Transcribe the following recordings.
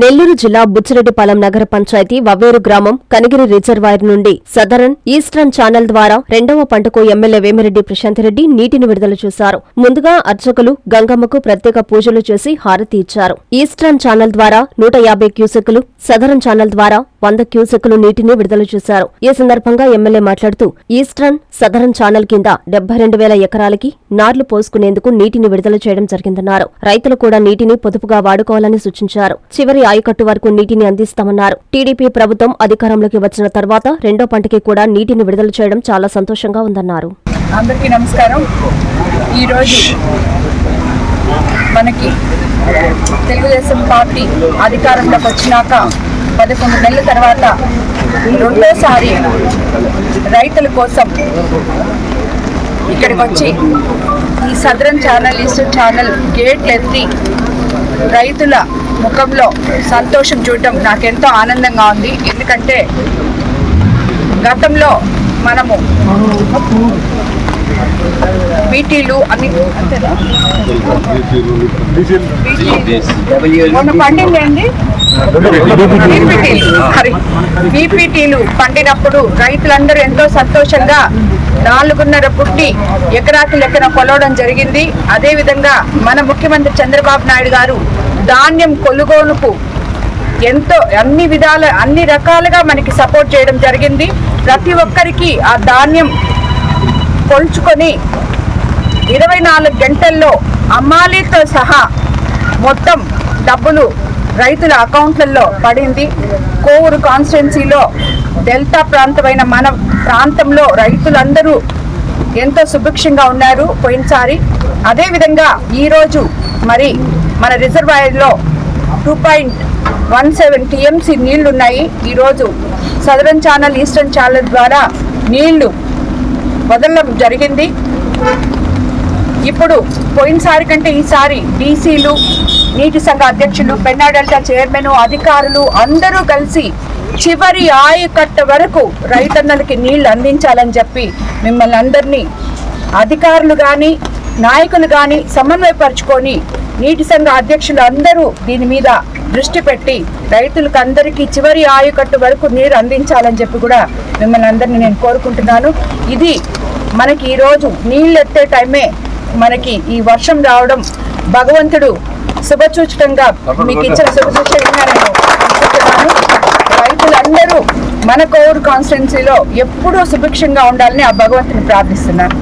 నెల్లూరు జిల్లా బుచ్చిరెడ్డిపాలెం నగర పంచాయతీ వవ్వేరు గ్రామం కనిగిరి రిజర్వాయర్ నుండి సదరన్ ఈస్టర్న్ ఛానల్ ద్వారా రెండవ పంటకు ఎమ్మెల్యే వేమిరెడ్డి ప్రశాంతిరెడ్డి నీటిని విడుదల చేశారు. ముందుగా అర్చకులు గంగమ్మకు ప్రత్యేక పూజలు చేసి హారతి ఇచ్చారు. ఈస్టర్న్ ఛానల్ ద్వారా నూట యాభై క్యూసెక్కులు సదరన్ ఛానల్ ద్వారా వంద క్యూసెక్కులు నీటిని విడుదల చేశారు. ఈ సందర్భంగా ఎమ్మెల్యే మాట్లాడుతూ ఈస్టర్న్ సదరన్ ఛానల్ కింద డెబ్బై రెండు వేల ఎకరాలకి నార్లు పోసుకునేందుకు నీటిని విడుదల చేయడం జరిగిందన్నారు. రైతులు కూడా నీటిని పొదుపుగా వాడుకోవాలని సూచించారు. చివరి ఆయకట్టు వరకు నీటిని అందిస్తామన్నారు. టీడీపీ ప్రభుత్వం అధికారంలోకి వచ్చిన తర్వాత రెండో పంటకి కూడా నీటిని విడుదల చేయడం చాలా సంతోషంగా ఉందన్నారు. అందరికీ నమస్కారం. ఈరోజు మనకి తెలుగుదేశం పార్టీ అధికారంలోకి వచ్చినాక పదకొండు నెలల తర్వాత రెండోసారి రైతుల కోసం ఇక్కడికి వచ్చి ఈ సదరన్ ఛానల్ ఈస్టర్న్ ఛానల్ గేట్లు ఎత్తి రైతుల ముఖంలో సంతోషం చూడటం నాకెంతో ఆనందంగా ఉంది. ఎందుకంటే గతంలో మనము బీటీలు అన్ని అంతేనా? మొన్న పండింది అండి బీపీటీలు. సారీ. బీపీటీలు పండినప్పుడు రైతులందరూ ఎంతో సంతోషంగా నాలుగున్నర పుట్టి ఎకరాకి లెక్కన కొలవడం జరిగింది. అదేవిధంగా మన ముఖ్యమంత్రి చంద్రబాబు నాయుడు గారు ధాన్యం కొనుగోలుకు ఎంతో అన్ని విధాల అన్ని రకాలుగా మనకి సపోర్ట్ చేయడం జరిగింది. ప్రతి ఒక్కరికి ఆ ధాన్యం కొలుచుకొని ఇరవై నాలుగు గంటల్లో అమ్మాలీతో సహా మొత్తం డబ్బులు రైతుల అకౌంట్లలో పడింది. కోవూరు కాన్స్టిట్యున్సీలో డెల్టా ప్రాంతమైన మన ప్రాంతంలో రైతులందరూ ఎంతో సుభిక్షంగా ఉన్నారు పోయినసారి. అదేవిధంగా ఈరోజు మరి మన రిజర్వాయర్లో two point one seven TMC నీళ్ళున్నాయి. ఈరోజు సదరన్ ఛానల్ ఈస్టర్న్ ఛానల్ ద్వారా నీళ్ళు వదలడం జరిగింది. ఇప్పుడు పోయినసారి కంటే ఈసారి డీసీలు నీటి సంఘ అధ్యక్షులు పెన్నా డెల్టా చైర్మన్ అధికారులు అందరూ కలిసి చివరి ఆయకట్ట వరకు రైతన్నలకి నీళ్ళు అందించాలని చెప్పి మిమ్మల్ని అందరినీ అధికారులు కానీ నాయకులు కానీ సమన్వయపరుచుకొని నీటి సంఘ అధ్యక్షులు అందరూ దీని మీద దృష్టి పెట్టి రైతులకు అందరికీ చివరి ఆయుకట్టు వరకు నీరు అందించాలని చెప్పి కూడా మిమ్మల్ని అందరినీ నేను కోరుకుంటున్నాను. ఇది మనకి ఈరోజు నీళ్ళు ఎత్తే టైమే మనకి ఈ వర్షం రావడం భగవంతుడు శుభసూచకంగా మీకు ఇచ్చిన శుభసూచకంగా నేను రైతులందరూ మన కోవూరు కాన్స్టిట్యున్సీలో ఎప్పుడూ సుభిక్షంగా ఉండాలని ఆ భగవంతుని ప్రార్థిస్తున్నాను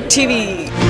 to